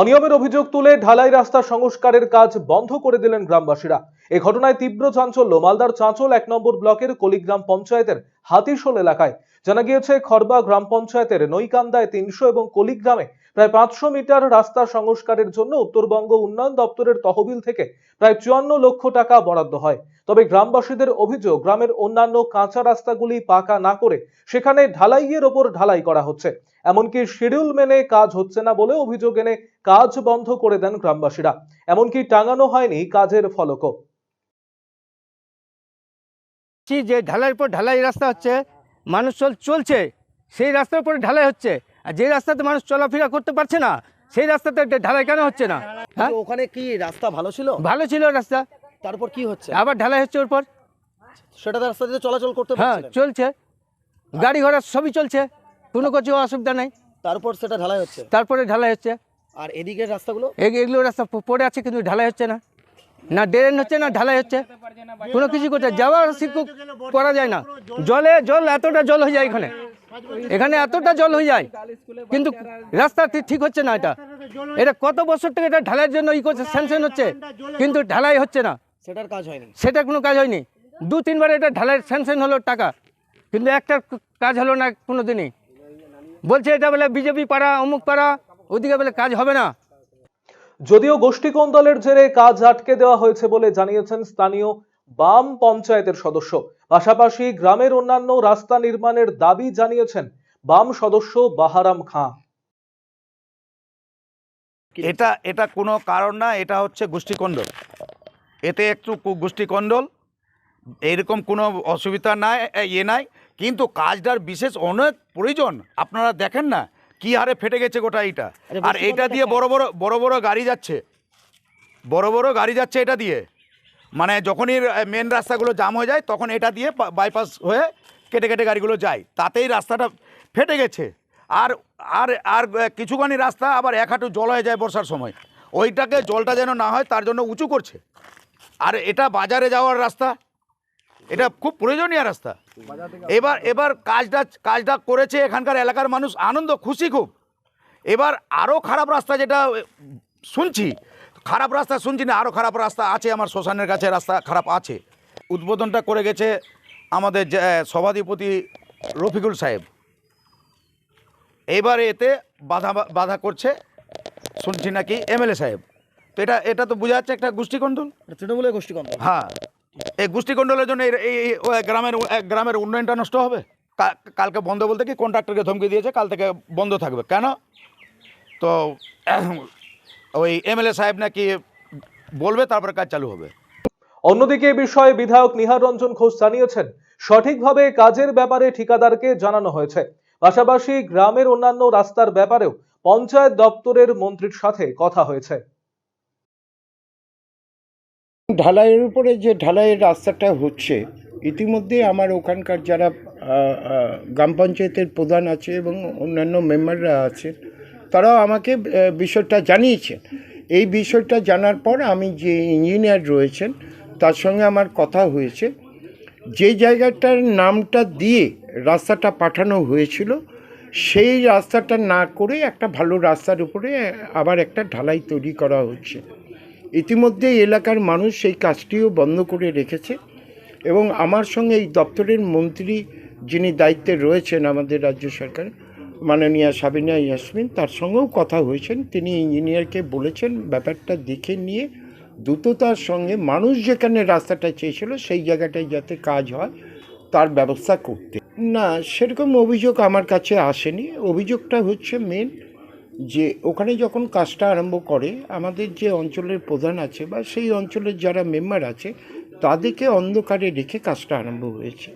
অনিয়মের অভিযোগ তুলে ঢালাই রাস্তা সংস্কারের কাজ বন্ধ করে দিলেন গ্রামবাসীরা। এ ঘটনায় তীব্র চাঞ্চল্য। মালদার চাঁচল এক নম্বর ব্লকের কলিগ্রাম পঞ্চায়েতের হাতিশোল এলাকায়। জানা গিয়েছে খরবা গ্রাম পঞ্চায়েতের নৈকান্দায় তিনশো এবং কলিগ্রামে প্রায় পাঁচশো মিটার রাস্তা সংস্কারের জন্য উত্তরবঙ্গ উন্নয়ন দপ্তরের তহবিল থেকে প্রায় চুয়ান্ন লক্ষ টাকা বরাদ্দ হয়। তবে গ্রামবাসীদের অভিযোগ, গ্রামের অন্যান্য কাঁচা রাস্তাগুলি পাকা না করে সেখানে ঢালাইয়ের ওপর ঢালাই করা হচ্ছে। এমনকি শিডিউল মেনে কাজ হচ্ছে না বলে অভিযোগ এনে কাজ বন্ধ করে দেন গ্রামবাসীরা। এমনকি টাঙানো হয়নি কাজের ফলকও। যে ঢালাইয়ের পর ঢালাই রাস্তা হচ্ছে, মানুষ চল, চলছে, সেই রাস্তার উপরে ঢালাই হচ্ছে। আর যে রাস্তাতে মানুষ চলাফেরা করতে পারছে না সেই রাস্তাতে ঢালাই কেন হচ্ছে না? হ্যাঁ? ওখানে কি রাস্তা ভালো ছিল? ভালো ছিল রাস্তা। তারপর কি হচ্ছে? আবার ঢালাই হচ্ছে ওর পর। সেটা রাস্তা দিয়ে চলাচল করতে হ্যাঁ চলছে। গাড়ি ঘোড়া সবই চলছে। কোনো কিছু অসুবিধা নেই। তারপর সেটা ঢালাই হচ্ছে? তারপরে ঢালাই হচ্ছে। আর এদিকের রাস্তাগুলো? এগ- এগুলো রাস্তা পড়ে আছে কিন্তু ঢালাই হচ্ছে না। না ড্রেন হচ্ছে না ঢালাই হচ্ছে। কোনো কিছু করছে যাওয়া শিক্ষক করা যায় না। জলে জল এতটা জল হয়ে যায় এখানে। এখানে এতটা জল হয়ে যায় কিন্তু রাস্তা ঠিক- হচ্ছে না এটা। এটা কত বছর থেকে এটা ঢালাইয়ের জন্য ই করছে স্যাংশন হচ্ছে কিন্তু ঢালাই হচ্ছে না। সেটার কাজ হয়নি। সেটা কোনো কাজ হয়নি। দু তিনবার এটা ঢালাই স্যাংশন হলো টাকা কিন্তু একটা কাজ হলো না কোনো দিনই বলছে এটা বলে বিজেপি পাড়া অমুক পাড়া ওদিকে বলে কাজ হবে না। যদিও গোষ্ঠী কোন্দলের জেরে কাজ আটকে দেওয়া হয়েছে বলে জানিয়েছেন স্থানীয় বাম পঞ্চায়েতের সদস্য। পাশাপাশি গ্রামের অন্যান্য রাস্তা নির্মাণের দাবি জানিয়েছেন বাম সদস্য বাহারাম খাঁ। এটা এটা কোনো কারণ না এটা হচ্ছে গোষ্ঠীকণ্ডল এতে একটু গোষ্ঠীকণ্ডল এরকম কোনো অসুবিধা নাই ইয়ে নাই। কিন্তু কাজটার বিশেষ অনেক প্রয়োজন আপনারা দেখেন না কি হারে ফেটে গেছে গোটা এইটা। আর এটা দিয়ে বড় বড় বড় বড় গাড়ি যাচ্ছে। বড় বড় গাড়ি যাচ্ছে এটা দিয়ে। মানে যখনই মেন রাস্তাগুলো জাম হয়ে যায়, তখন এটা দিয়ে বাইপাস হয়ে কেটে কেটে গাড়িগুলো যায়। তাতেই রাস্তাটা ফেটে গেছে। আর আর আর কিছুখানি রাস্তা আবার এক হাঁটু জল হয়ে যায় বর্ষার সময়। ওইটাকে জলটা যেন না হয়, তার জন্য উঁচু করছে। আর এটা বাজারে যাওয়ার রাস্তা। এটা খুব প্রয়োজনীয় রাস্তা। এবার এবার কাজটা কাজটা করেছে এখানকার এলাকার মানুষ, আনন্দ, খুশি খুব। এবার আরও খারাপ রাস্তা যেটা শুনছি খারাপ রাস্তা শুনছি না আরও খারাপ রাস্তা আছে আমার শ্মশানের কাছে রাস্তা খারাপ আছে। উদ্বোধনটা করে গেছে আমাদের সভাধিপতি রফিকুল সাহেব। এবারে এতে বাধা বাধা করছে শুনছি নাকি এমএলএ সাহেব। তো এটা এটা তো বোঝা যাচ্ছে একটা গোষ্ঠীকণ্ডল তৃণমূলের গোষ্ঠীকণ্ডল হ্যাঁ এই গোষ্ঠীকণ্ডলের জন্য এই- গ্রামের গ্রামের উন্নয়নটা নষ্ট হবে? কালকে বন্ধ বলতে কি কন্ট্রাক্টরকে ধমকি দিয়েছে কাল থেকে বন্ধ থাকবে। কেন? তো ওই এমএলএ সাহেব নাকি বলবে তারপরে কাজ চালু হবে। অন্যদিকে এ বিষয়ে বিধায়ক নিহার রঞ্জন ঘোষ জানিয়েছেন সঠিকভাবে কাজের ব্যাপারে ঠিকাদারকে জানানো হয়েছে। পাশাপাশি গ্রামের অন্যান্য রাস্তার ব্যাপারেও পঞ্চায়েত দপ্তরের মন্ত্রীর সাথে কথা হয়েছে। ঢালাইয়ের উপরে যে ঢালাইয়ের রাস্তাটা হচ্ছে ইতিমধ্যে আমার ওখানকার যারা গ্রাম পঞ্চায়েতের প্রধান আছে এবং অন্যান্য মেম্বাররা আছেন তারাও আমাকে বিষয়টা জানিয়েছেন। এই বিষয়টা জানার পর আমি যে ইঞ্জিনিয়ার রয়েছেন, তার সঙ্গে আমার কথা হয়েছে। যে জায়গাটার নামটা দিয়ে রাস্তাটা পাঠানো হয়েছিল, সেই রাস্তাটা না করে একটা ভালো রাস্তার উপরে আবার একটা ঢালাই তৈরি করা হচ্ছে। ইতিমধ্যে এলাকার মানুষ সেই কাজটিও বন্ধ করে রেখেছে এবং আমার সঙ্গে এই দপ্তরের মন্ত্রী যিনি দায়িত্বে রয়েছেন আমাদের রাজ্য সরকার মাননীয়া সাবিনা ইয়াসমিন, তার সঙ্গেও কথা হয়েছেন। তিনি ইঞ্জিনিয়ারকে বলেছেন, ব্যাপারটা দেখে নিয়ে দ্রুততার সঙ্গে মানুষ যেখানে রাস্তাটা চেয়েছিল, সেই জায়গাটায় যাতে কাজ হয়, তার ব্যবস্থা করতে। না, সেরকম অভিযোগ আমার কাছে আসেনি। অভিযোগটা হচ্ছে মেন যে, ওখানে যখন কাজটা আরম্ভ করে, আমাদের যে অঞ্চলের প্রধান আছে বা সেই অঞ্চলের যারা মেম্বার আছে, তাদেরকে অন্ধকারে রেখে কাজটা আরম্ভ হয়েছে।